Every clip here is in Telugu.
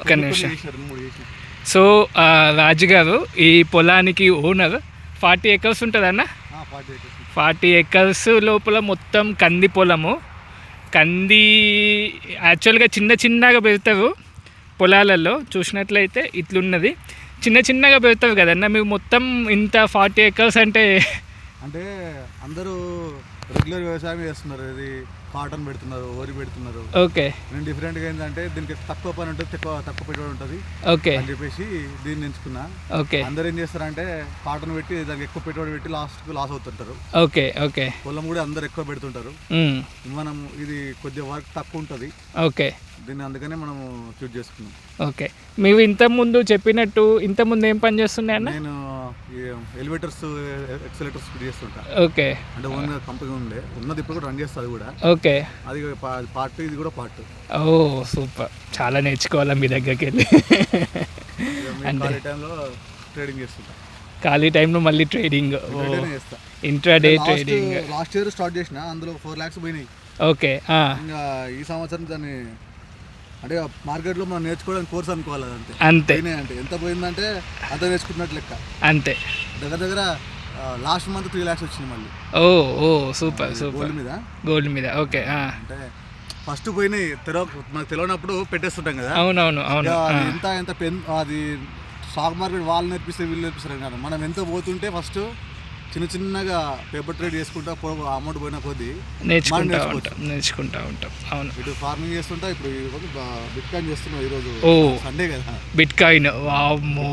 ఒక్క నిమిషం. సో రాజు గారు ఈ పొలానికి ఓనర్. ఫార్టీ ఎకర్స్ ఉంటుందన్న. ఫార్టీ ఎకర్స్ లోపల మొత్తం కంది పొలము. కంది యాక్చువల్గా చిన్న చిన్నగా పెడతారు పొలాలలో. చూసినట్లయితే ఇట్లున్నది. చిన్న చిన్నగా పెడతారు కదన్న? మీరు మొత్తం ఇంత ఫార్టీ ఎకర్స్ అంటే అంటే అందరూ రెగ్యులర్ వ్యవసాయం చేస్తున్నారు. ఇది కాటన్ పెడుతున్నారు వరి పెడుతున్నారు. ఓకే. నేను డిఫరెంట్గా ఏంటంటే దీనికి తక్కువ పని ఉంటుంది తక్కువ తక్కువ పెట్టుబడి ఉంటుంది ఓకే. అని చెప్పేసి దీన్ని ఎంచుకున్నా. ఓకే. అందరూ ఏం చేస్తారంటే కాటన్ పెట్టి దానికి ఎక్కువ పెట్టుబడి పెట్టి లాస్ట్కి లాస్ అవుతుంటారు. Okay okay. పొలం కూడా అందరు ఎక్కువ పెడుతుంటారు. మనం ఇది కొద్దిగా వర్క్ తక్కువ ఉంటుంది. ఓకే. దీన్ని అందుకనే మనము చూజ్ చేసుకున్నాం. ఓకే. మీరు ఇంతకుముందు చెప్పినట్టు ఇంతకుముందు ఏం పని చేస్తుండే అన్న? నేను ఎలివేటర్స్ ఎక్సలేటర్స్ ఫిట్ చేస్తుంటా. ఓకే. అంటే ఓన్గా కంపెనీ ఉండే. ఉన్నది ఇప్పుడు కూడా రన్ చేస్తుంది కూడా. ఓకే. అది పార్ట్ ఇది కూడా పార్ట్ ఓ సూపర్. చాలా నేర్చుకోవాలా మీ దగ్గరికి వెళ్ళి. ఖాళీ టైంలో ట్రేడింగ్ చేస్తుంటా. ఖాళీ టైంలో మళ్ళీ ట్రేడింగ్ చేస్తా. Intraday trading last year start చేసిన అందులో ఫోర్ ల్యాక్స్ పోయినాయి. ఓకే ఇంకా ఈ సంవత్సరం దాన్ని అంటే మార్కెట్లో మనం నేర్చుకోవడానికి కోర్స్ అనుకోవాలి అంతే. పోయినాయి అంటే. ఎంత పోయిందంటే అంత నేర్చుకున్నట్టు లెక్క. అంతే. దగ్గర దగ్గర లాస్ట్ మంత్ త్రీ ల్యాక్స్ వచ్చింది మళ్ళీ. ఓ ఓ సూపర్ సూపర్. గోల్డ్ మీద? గోల్డ్ మీద ఓకే. అంటే ఫస్ట్ పోయినాయి తెలవ మనకు తెలియనప్పుడు పెట్టేస్తుంటాం కదా. అవునవును అవును ఎంత ఎంత పెన్ అది స్టాక్ మార్కెట్ వాళ్ళు నేర్పిస్తే వీళ్ళు నేర్పిస్తారు కదా. మనం ఎంత పోతుంటే ఫస్ట్ చిన్న చిన్నగా పేపర్ ట్రేడ్ చేసుకుంటా అమౌంట్ పోయిన కొద్దీ నేర్చుకుంటా. ఉంటాం నేర్చుకుంటా ఉంటాం అవును. ఇటు ఫార్మింగ్ చేస్తుంటా ఇప్పుడు బిట్ కాయిన్ చేస్తున్నాం ఈరోజు ఓ. సండే కదా. బిట్ కాయిన్ వామ్మో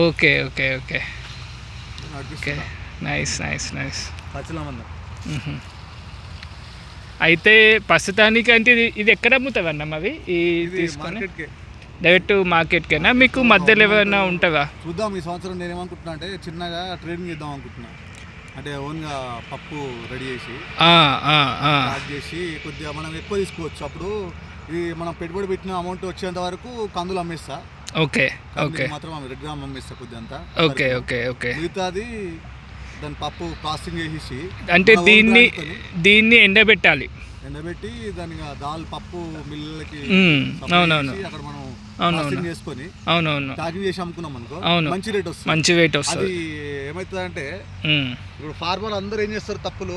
okay okay okay. Okay. Nice nice nice అయితే ప్రస్తుతానికి అంటే ఇది ఇది ఎక్కడ అమ్ముతుంది అన్న మరి? ఈ ఇది తీసుకొని? మార్కెట్కి డైరెక్ట్ మార్కెట్కేనా? మీకు మధ్యలో ఏమైనా ఉంటుందా? చూద్దాం ఈ సంవత్సరం నేను ఏమనుకుంటున్నా అంటే చిన్నగా ట్రేడింగ్ చేద్దాం అనుకుంటున్నా. అంటే ఓన్గా పప్పు రెడీ చేసి చేసి కొద్దిగా మనం ఎక్కువ తీసుకోవచ్చు. అప్పుడు ఇది మనం పెట్టుబడి పెట్టిన అమౌంట్ వచ్చేంత వరకు కందులు అమ్మేస్తా. Okay okay. మాత్రం రెడ్ గ్రామ్ అమ్మేస్తా కొద్దిగా అంతా ఓకే ఓకే ఓకే. మిగతాది దాని పప్పు ప్రాసెసింగ్ చేసేసి అంటే దీన్ని దీన్ని ఎండబెట్టాలి. ఎండబెట్టి దాని దాల్ పప్పు. చేసి అక్కడ మనం అవునవును. చేసుకొని అవునవును. ప్యాకింగ్ చేసి అమ్ముకున్నాం అనుకో అవును. మంచి రేట్ వస్తుంది. మంచి వెయిట్ అది వస్తుంది ఏమవుతుందంటే మ్మ్. ఇప్పుడు ఫార్మర్ అందరూ ఏం చేస్తారు తప్పులు?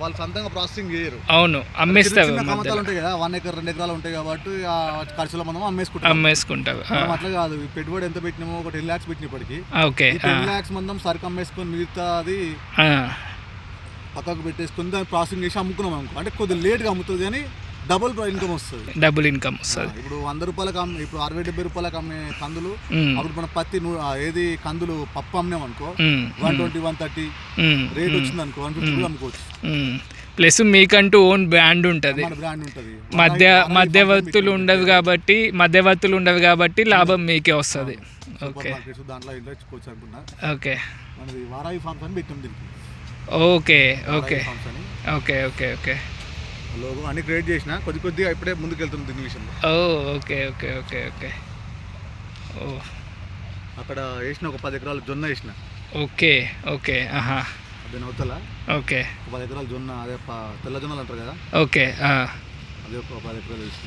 వాళ్ళు సొంతంగా ప్రాసెసింగ్ చేయరు. అవును అమ్మేస్తారు చిన్న కమతాలు మధ్యలో ఉంటాయి కదా వన్ ఎకర్ రెండు ఎకరాలు ఉంటాయి కాబట్టి ఆ ఖర్చులో మనం అమ్మేసుకుంటాం. అమ్మేసుకుంటారు ఆ, మనం అట్లా కాదు ఈ పెట్టుబడి ఎంత పెట్టినామో ఒక టెన్ ల్యాక్స్ పెట్టినప్పటికీ. ఓకే ఈ టెన్ ల్యాక్స్ మందం సరుకు అమ్మేసుకొని మిగతా అది ఆ, పక్కకు పెట్టేసుకొని దాన్ని ప్రాసెసింగ్ చేసి అమ్ముకున్నాం అనుకో అంటే కొద్దిగా లేట్గా అమ్ముతుంది కానీ డబుల్ ఇన్కమ్ వస్తుంది. డబుల్ ఇన్కమ్ వస్తుంది. ఇప్పుడు వంద రూపాయలకు అమ్మే ఇప్పుడు అరవై డెబ్బై రూపాయలకు అమ్మే కందులు. అప్పుడు మన పత్తి నూ- ఆ ఏది కందులు పప్పు అమ్మినాం అనుకో. One twenty one thirty. Rate వచ్చింది అనుకో వన్ ఫిఫ్టీ కూడా అమ్ముకోవచ్చు. మ్మ్. ప్లస్ మీకంటూ ఓన్ బ్రాండ్ ఉంటుంది. మన బ్రాండ్ ఉంటుంది. మధ్య మధ్యవర్తులు ఉండవు కాబట్టి మధ్యవర్తులు ఉండవు కాబట్టి లాభం మీకే వస్తుంది. ఓకే. మార్కెట్స్ దాంట్లో ఇంట్లో ఇచ్చుకోవచ్చు అనుకున్నా ఓకే. మనది వారాయి ఫార్మ్స్ అని పెట్టాం దీనికి. Okay okay. ఫార్మ్స్ అని. Okay okay okay. లోగో అన్ని క్రియేట్ చేసిన కొద్ది కొద్దిగా ఇప్పుడే ముందుకు వెళ్తుంది దీని విషయంలో. ఓ ఓకే ఓకే ఓకే ఓకే. ఓ. అక్కడ వేసిన ఒక పది ఎకరాలు జొన్న వేసిన. ఓకే ఓకే ఆహా. అదే నవతల. ఓకే. ఒక పది ఎకరాలు జొన్న అదే ప- తెల్ల జొన్నలు అంటారు కదా? ఓకే ఆ, అదే ఒక పది ఎకరాలు వేసిన.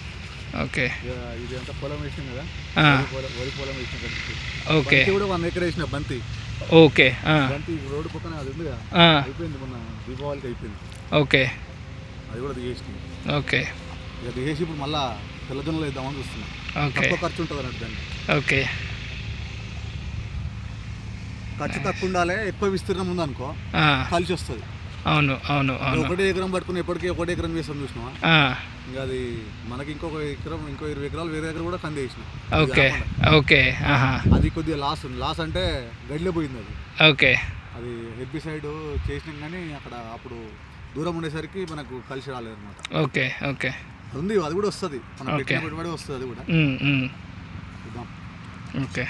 ఓకే. ఇక ఇది అంతా పొలం వేసిన కదా? ఆ, వరి పొలం వరి పొలం వేసిన బంతి. ఓకే. బంతి కూడా వన్ ఎకర్ వేసిన బంతి. ఓకే ఆ, బంతి రోడ్డు పక్కన అది ఉంది కదా? ఆ, అయిపోయింది మొన్న దీపావళికి అయిపోయింది. ఓకే. అది కూడా దిగేసింది. ఓకే. ఇక దిగేసి ఇప్పుడు మళ్ళా తెల్ల జొన్నలు వేద్దామని చూస్తున్నా. ఓకే. తక్కువ ఖర్చు ఉంటుంది అన్నట్టు దాన్ని ఓకే. ఖర్చు తక్కువ ఉండాలి ఎక్కువ విస్తీర్ణం ఉందనుకో ఆ, కలిసి వస్తుంది. అవును అవును అవును. ఒకటే ఎకరం పట్టుకుని ఎప్పటికీ ఒకటే ఎకరం వేసాం చూసినావా? ఆ, ఇంకా అది మనకి ఇంకొక ఎకరం ఇంకో ఇరవై ఎకరాలు వేరే దగ్గర కూడా కంది వేసిన. ఓకే ఓకే ఆహా. అది కొద్దిగా లాస్ ఉంది. లాస్ అంటే గడిలో పోయింది అది. ఓకే. అది హెర్బిసైడ్ చేసినాం కానీ అక్కడ అప్పుడు దూరం ఉండేసరికి మనకు కలిసి రాలేదన్నమాట. Okay okay. ఉంది అది కూడా వస్తుంది. మనం. పెట్టిన పెట్టుబడి వస్తుంది అది కూడా. ఓకే.